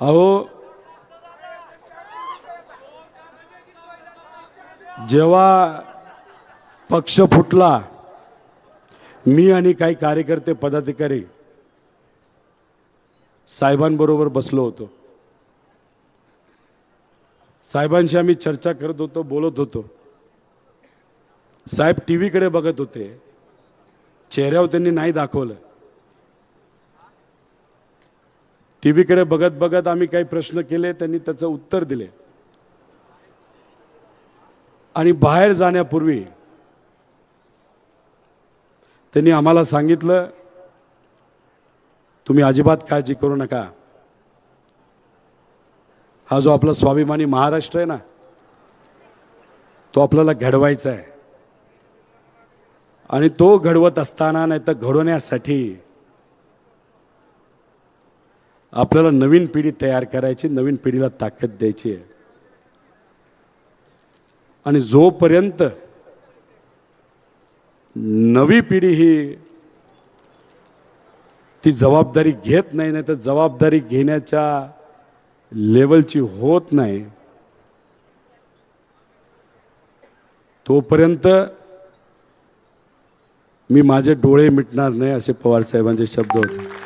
अहो जेव्हा पक्ष फुटला मी आणि काही कार्यकर्ते पदाधिकारी साहेबांबरोबर बसलो होतो. साहेबांशी आम्ही चर्चा करत होतो बोलत होतो. साहेब टी व्हीकडे बघत होते. चेहऱ्यावर त्यांनी नाही दाखवलं. टी व्हीकडे बघत बघत आम्ही काही प्रश्न केले त्यांनी त्याचं उत्तर दिले. आणि बाहेर जाण्यापूर्वी त्यांनी आम्हाला सांगितलं तुम्ही अजिबात काळजी करू नका. हा जो आपला स्वाभिमानी महाराष्ट्र आहे ना तो आपल्याला घडवायचा आहे. आणि तो घडवत असताना नाही तर घडवण्यासाठी आपल्याला नवीन पिढी तयार करायची नवीन पिढीला ताकद द्यायची आहे. आणि जोपर्यंत नवी पिढी ही ती जबाबदारी घेत नाही नाही तर जबाबदारी घेण्याच्या लेवलची होत नाही तोपर्यंत मी माझे डोळे मिटणार नाही असे पवार साहेबांचे शब्द होते.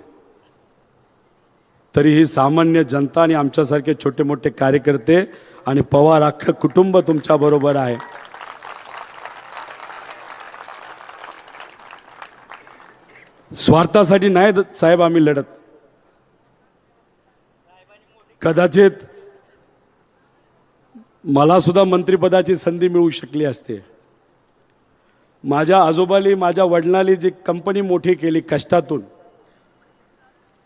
तरी ही सामान्य जनता आणि आमच्यासारखे छोटे मोठे कार्यकर्ते आणि पवार अख्खं कुटुंब तुमच्या बरोबर आहे. स्वार्थासाठी नाही द- साहेब आम्ही लढत. कदाचित मला सुद्धा मंत्रिपदाची संधी मिळू शकली असते. माझ्या आजोबाली माझ्या वडिलांनी जी कंपनी मोठी केली कष्टातून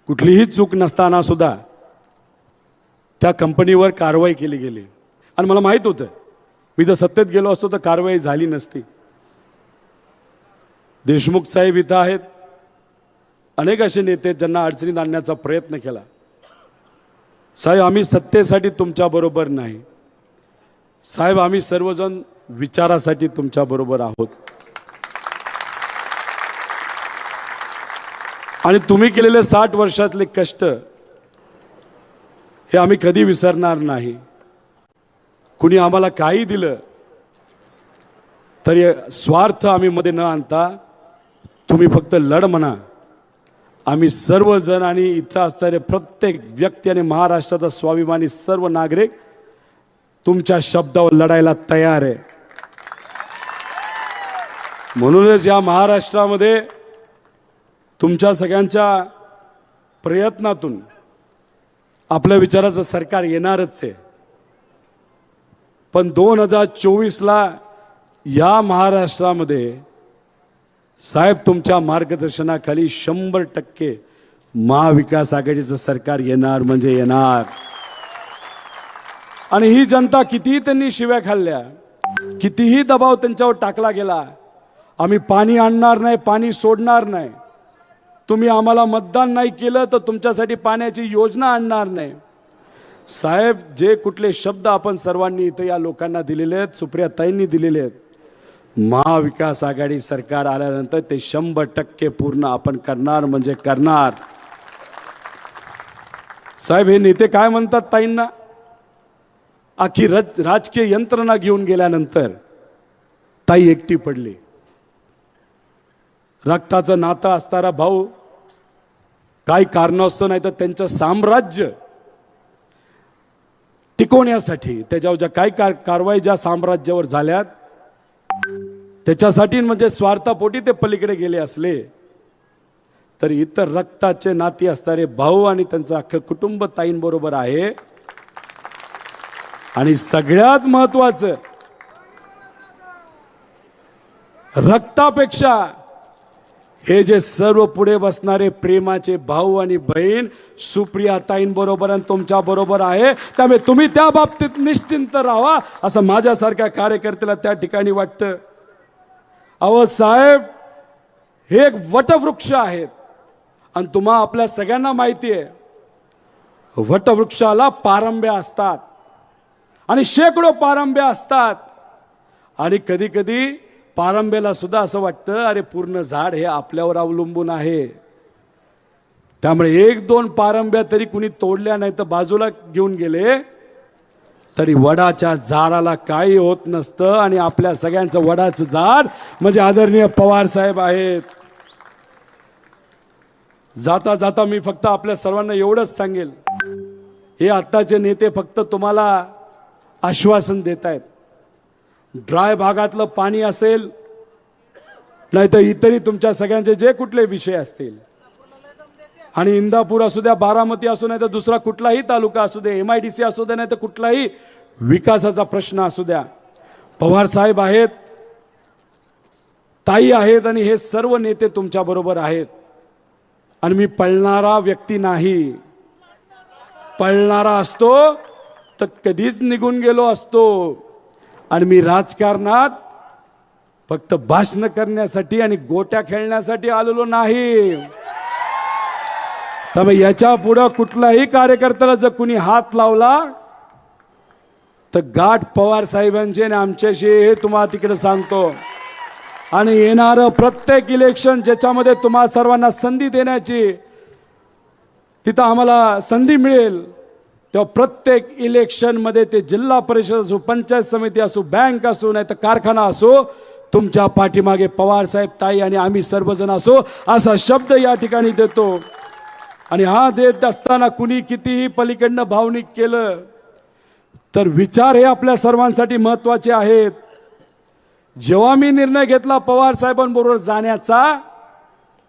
कुठलीही चूक नसताना सुद्धा त्या कंपनीवर कारवाई केली गेली. आणि मला माहीत होतं मी जर सत्तेत गेलो असतो तर कारवाई झाली नसती. देशमुख साहेब इथं आहेत. अनेक असे नेते ज्यांना अडचणीत आणण्याचा प्रयत्न केला. साहेब आम्ही सत्तेसाठी तुमच्याबरोबर नाही. साहेब आम्ही सर्वजण विचारासाठी तुमच्याबरोबर आहोत. आणि तुम्ही केलेले साठ वर्षातले कष्ट हे आम्ही कधी विसरणार नाही. कुणी आम्हाला काही दिलं तरी स्वार्थ आम्ही मध्ये न आणता तुम्ही फक्त लढ म्हणा. आम्ही सर्वजण आणि इथं असणारे प्रत्येक व्यक्ती आणि महाराष्ट्राचा स्वाभिमानी सर्व नागरिक तुमच्या शब्दावर लढायला तयार आहे. म्हणूनच या महाराष्ट्रामध्ये तुमच्या सगळ्यांच्या प्रयत्नातून आपल्या विचाराचं सरकार येणारच आहे. पण दोन हजार चोवीसला या महाराष्ट्रामध्ये साहेब तुमच्या मार्गदर्शनाखाली शंभर टक्के महाविकास आघाडीचं सरकार येणार म्हणजे येणार. आणि ही जनता कितीही त्यांनी शिव्या खाल्ल्या कितीही दबाव त्यांच्यावर टाकला गेला आम्ही पाणी आणणार नाही पाणी सोडणार नाही. तुम्ही आम्हाला मतदान नाही केलं तर तुमच्यासाठी पाण्याची योजना आणणार नाही. साहेब जे कुठले शब्द आपण सर्वांनी इथं या लोकांना दिलेले आहेत सुप्रिया ताईंनी दिलेले आहेत महाविकास आघाडी सरकार आल्यानंतर ते शंभर टक्के पूर्ण आपण करणार म्हणजे करणार. साहेब हे नेते काय म्हणतात ताईंना? आखी रज राजकीय यंत्रणा घेऊन गेल्यानंतर ताई एकटी पडली. रक्ताचं नातं असणारा भाऊ काही कारणास्तव नाही तर त्यांचं साम्राज्य टिकवण्यासाठी त्याच्यावर ज्या काही कार कारवाई ज्या साम्राज्यावर झाल्यात त्याच्यासाठी म्हणजे स्वार्थापोटी ते पलीकडे गेले असले तर इतर रक्ताचे नाती असणारे भाऊ आणि त्यांचं अख्खं कुटुंब ताईंबरोबर आहे. आणि सगळ्यात महत्वाचं रक्तापेक्षा हे जे सर्व पुढे बसणारे प्रेमाचे भाऊ आणि बहीण सुप्रिया ताईंबरोबर आणि तुमच्या बरोबर आहे. त्यामुळे तुम्ही त्या बाबतीत निश्चिंत राहा असं माझ्यासारख्या कार्यकर्त्याला त्या ठिकाणी वाटतं. अहो साहेब हे एक वटवृक्ष आहेत. आणि तुम्हा आपल्या सगळ्यांना माहिती आहे वटवृक्षाला पारंब्या असतात. आणि शेकडो पारंब्या असतात. आणि कधी कधी पारंब्याला सुद्धा असं वाटतं अरे पूर्ण झाड हे आपल्यावर अवलंबून आहे. त्यामुळे एक दोन पारंब्या तरी कुणी तोडल्या नाही तर बाजूला घेऊन गेले तरी वडाच्या झाडाला काही होत नसतं आणि आपल्या सगळ्यांचं वडाचं झाड म्हणजे आदरणीय पवार साहेब आहेत. जाता जाता मी फक्त आपल्या सर्वांना एवढंच सांगेल हे आत्ताचे नेते फक्त तुम्हाला आश्वासन देत आहेत ड्राय भागातलं पाणी असेल नाही तर इतरही तुमच्या सगळ्यांचे जे कुठले विषय असतील. आणि इंदापूर असू द्या बारामती असू नाही तर दुसरा कुठलाही तालुका असू दे एम आय डी सी असू द्या नाही तर कुठलाही विकासाचा प्रश्न असू द्या. पवार साहेब आहेत ताई आहेत आणि हे सर्व नेते तुमच्या बरोबर आहेत. आणि मी पळणारा व्यक्ती नाही. पळणारा असतो तर कधीच निघून गेलो असतो. आणि मी राजकारणात फक्त भाषण करण्यासाठी आणि गोट्या खेळण्यासाठी आलेलो नाही. त्यामुळे याच्या पुढं कुठलाही कार्यकर्त्याला जर कुणी हात लावला तर गाठ पवार साहेबांचे आणि आमच्याशी हे तुम्हाला तिकडे सांगतो. आणि येणारं प्रत्येक इलेक्शन ज्याच्यामध्ये तुम्हा सर्वांना संधी देण्याची तिथं आम्हाला संधी मिळेल. तेव्हा प्रत्येक इलेक्शनमध्ये ते जिल्हा परिषद असो पंचायत समिती असो बँक असो नाही तर कारखाना असो तुमच्या पाठीमागे पवार साहेब ताई आणि आम्ही सर्वजण असो असा शब्द या ठिकाणी देतो. आणि हा देत असताना कुणी कितीही पलीकडनं भावनिक केलं तर विचार हे आपल्या सर्वांसाठी महत्त्वाचे आहेत. जेव्हा मी निर्णय घेतला पवार साहेबांबरोबर जाण्याचा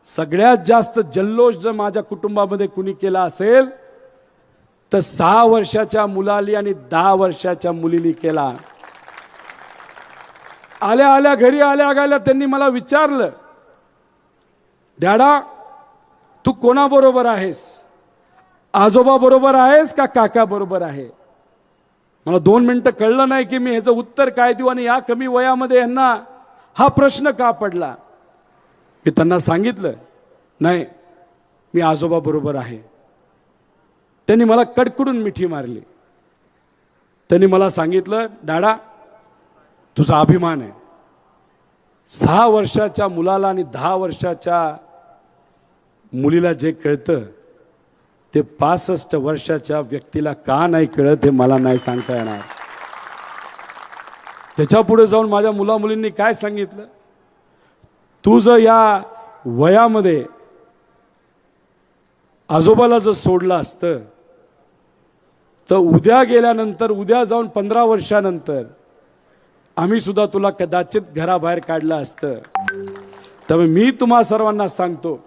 सगळ्यात जास्त जल्लोष जर माझ्या कुटुंबामध्ये कुणी केला असेल तर सहा वर्षाच्या मुलाली आणि दहा वर्षाच्या मुलीली केला. आल्या आल्या घरी आल्या आल्या त्यांनी मला विचारलं डॅडा तू कोणाबरोबर आहेस? आजोबा बरोबर आहेस का काका बरोबर आहे? मला दोन मिनटं कळलं नाही की मी ह्याचं उत्तर काय देऊ आणि या कमी वयामध्ये यांना हा प्रश्न का पडला? मी त्यांना सांगितलं नाही मी आजोबा बरोबर आहे. त्यांनी मला कडकडून मिठी मारली. त्यांनी मला सांगितलं डाडा तुझा अभिमान आहे. सहा वर्षाच्या मुलाला आणि दहा वर्षाच्या मुलीला जे कळतं ते पासष्ट वर्षाच्या व्यक्तीला का नाही कळत हे मला नाही सांगता येणार. त्याच्या पुढे जाऊन माझ्या मुला मुलींनी काय सांगितलं? तुझं या वयामध्ये आजोबाला जर सोडलं असतं तर उद्या गेल्यानंतर उद्या जाऊन पंधरा वर्षानंतर आम्ही सुद्धा तुला कदाचित घराबाहेर काढलं असतं. त्यामुळे मी तुम्हा सर्वांना सांगतो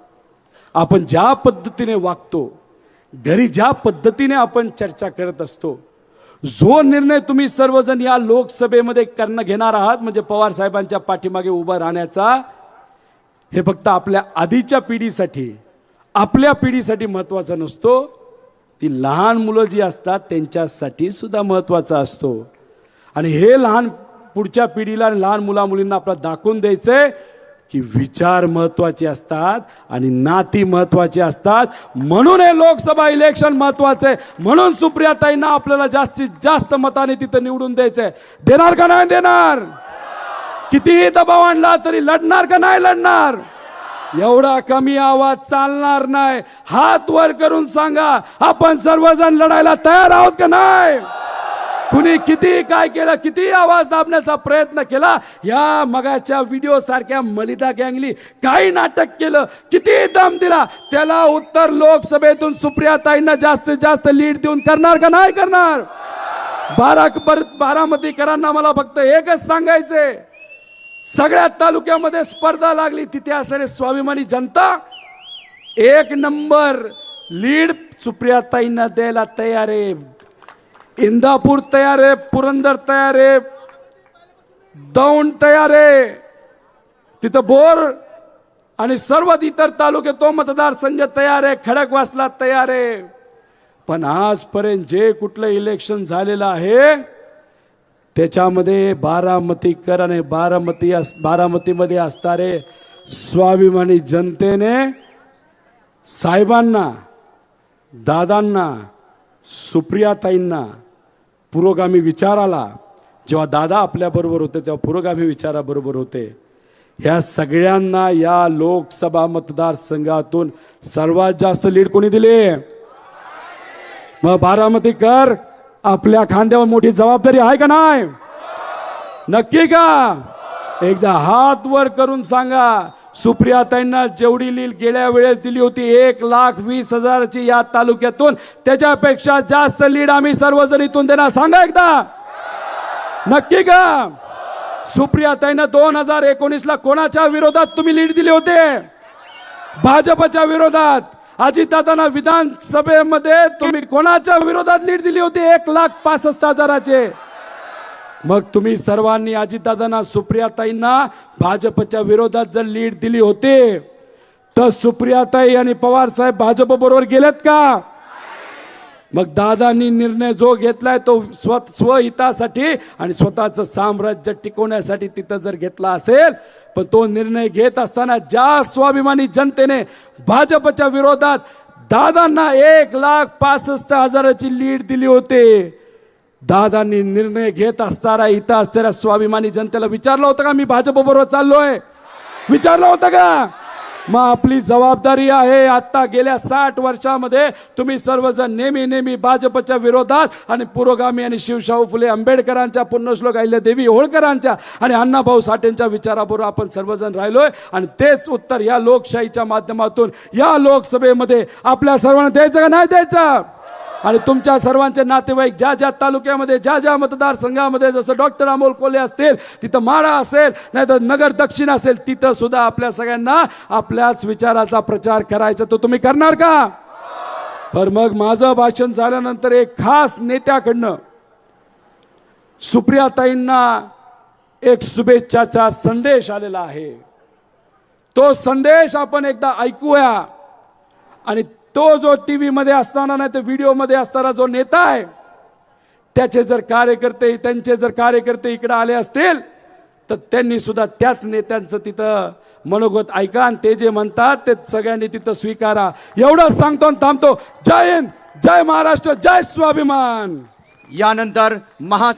आपण ज्या पद्धतीने वागतो घरी ज्या पद्धतीने आपण चर्चा करत असतो जो निर्णय तुम्ही सर्वजण या लोकसभेमध्ये करणं घेणार आहात म्हणजे पवार साहेबांच्या पाठीमागे उभं राहण्याचा हे फक्त आपल्या आधीच्या पिढीसाठी आपल्या पिढीसाठी महत्त्वाचा नसतो. ती लहान मुलं जी असतात त्यांच्यासाठी सुद्धा महत्त्वाचा असतो. आणि हे लहान पुढच्या पिढीला आणि लहान मुला मुलींना आपल्याला दाखवून द्यायचंय की विचार महत्त्वाचे असतात आणि नाती महत्वाची असतात. म्हणून हे लोकसभा इलेक्शन महत्वाचं आहे म्हणून सुप्रियाताईंना आपल्याला जास्तीत जास्त मताने तिथं निवडून द्यायचंय. देणार का नाही देणार? कितीही दबाव आणला तरी लढणार का नाही लढणार? एवढा कमी आवाज चालणार नाही. हात वर करून सांगा आपण सर्वजण लढायला तयार आहोत का नाही? कुणी किती काय केलं किती आवाज दाबण्याचा प्रयत्न केला? या मगाच्या व्हिडिओ सारख्या मलिदा गँगली काही नाटक केलं किती दम दिला? त्याला उत्तर लोकसभेतून सुप्रियाताईंना जास्तीत जास्त लीड देऊन करणार का नाही करणार? बारा बारामतीकरांना मला फक्त एकच सांगायचंय. सगळ्या तालुक्यामध्ये स्पर्धा लागली. तिथे असणारे स्वाभिमानी जनता एक नंबर लीड सुप्रियाताईंना द्यायला तयार आहे. इंदापूर तयार आहे पुरंदर तयार आहे दौंड तयार आहे. तिथं बोर आणि सर्व इतर तालुके तो मतदारसंघ तयार आहे खडकवासला तयार आहे. पण आजपर्यंत जे कुठलं इलेक्शन झालेलं आहे त्याच्यामध्ये बारामतीकर आणि बारामती अस बारामतीमध्ये असणारे स्वाभिमानी जनतेने साहेबांना दादांना सुप्रियाताईंना पुरोगामी विचाराला जेव्हा दादा आपल्याबरोबर होते तेव्हा पुरोगामी विचाराबरोबर होते. ह्या सगळ्यांना या लोकसभा मतदारसंघातून सर्वात जास्त लीड कोणी दिली? मग बारामतीकर आपल्या खांद्यावर मोठी जबाबदारी आहे का नाही? नक्की का? एकदा हात वर करून सांगा सुप्रियाताईंना जेवढी लीड गेल्या वेळेस दिली होती एक लाख वीस हजारची या तालुक्यातून त्याच्यापेक्षा जास्त लीड आम्ही सर्वजण इथून देणार. सांगा एकदा. नक्की का? सुप्रियाताईनं दोन हजार एकोणीस ला कोणाच्या विरोधात तुम्ही लीड दिली होते? भाजपच्या विरोधात. अजितदादांना विधानसभेमध्ये तुम्ही कोणाच्या विरोधात लीड दिली होती? एक लाख पासष्ट हजाराचे. मग तुम्ही सर्वांनी अजितदादांना सुप्रियाताईंना भाजपच्या विरोधात जर लीड दिली होती तर सुप्रियाताई आणि पवार साहेब भाजप बरोबर गेलेत का? मग दादांनी निर्णय जो घेतलाय तो स्व स्वहितासाठी आणि स्वतःचं साम्राज्य टिकवण्यासाठी तिथं जर घेतला असेल पण तो निर्णय घेत असताना ज्या स्वाभिमानी जनतेने भाजपच्या विरोधात दादांना एक लाख पासष्ट हजाराची लीड दिली होती दादांनी निर्णय घेत असताना इथं असणाऱ्या स्वाभिमानी जनतेला विचारलं होतं का मी भाजप बरोबर चाललोय? विचारलं होतं का? मग आपली जबाबदारी आहे आता गेल्या साठ वर्षामध्ये तुम्ही सर्वजण नेहमी नेहमी भाजपच्या विरोधात आणि पुरोगामी आणि शिवशाहू फुले आंबेडकरांच्या पुण्यश्लोक देवी होळकरांच्या आणि अण्णाभाऊ साठेंच्या विचाराबरोबर आपण सर्वजण राहिलोय. आणि तेच उत्तर या लोकशाहीच्या माध्यमातून या लोकसभेमध्ये आपल्या सर्वांना द्यायचं का नाही द्यायचं? आणि तुमच्या सर्वांचे नातेवाईक ज्या ज्या तालुक्यामध्ये ज्या ज्या मतदारसंघामध्ये जसं डॉक्टर अमोल कोले असतील तिथं माडा असेल नाही तर नगर दक्षिण असेल तिथं सुद्धा आपल्या सगळ्यांना आपल्याच विचाराचा प्रचार करायचा. तो तुम्ही करणार का? तर मग माझं भाषण झाल्यानंतर एक खास नेत्याकडनं सुप्रियाताईंना एक शुभेच्छाचा संदेश आलेला आहे. तो संदेश आपण एकदा ऐकूया आणि तो जो टी व्हीमध्ये असताना नाही तर व्हिडिओमध्ये असताना जो नेता आहे त्याचे जर कार्यकर्ते त्यांचे जर कार्यकर्ते इकडे आले असतील तर त्यांनी सुद्धा त्याच नेत्यांचं तिथं मनोगत ऐका आणि ते जे म्हणतात ते सगळ्यांनी तिथं स्वीकारा. एवढंच सांगतो आणि थांबतो. जय हिंद जय महाराष्ट्र जय स्वाभिमान. यानंतर महा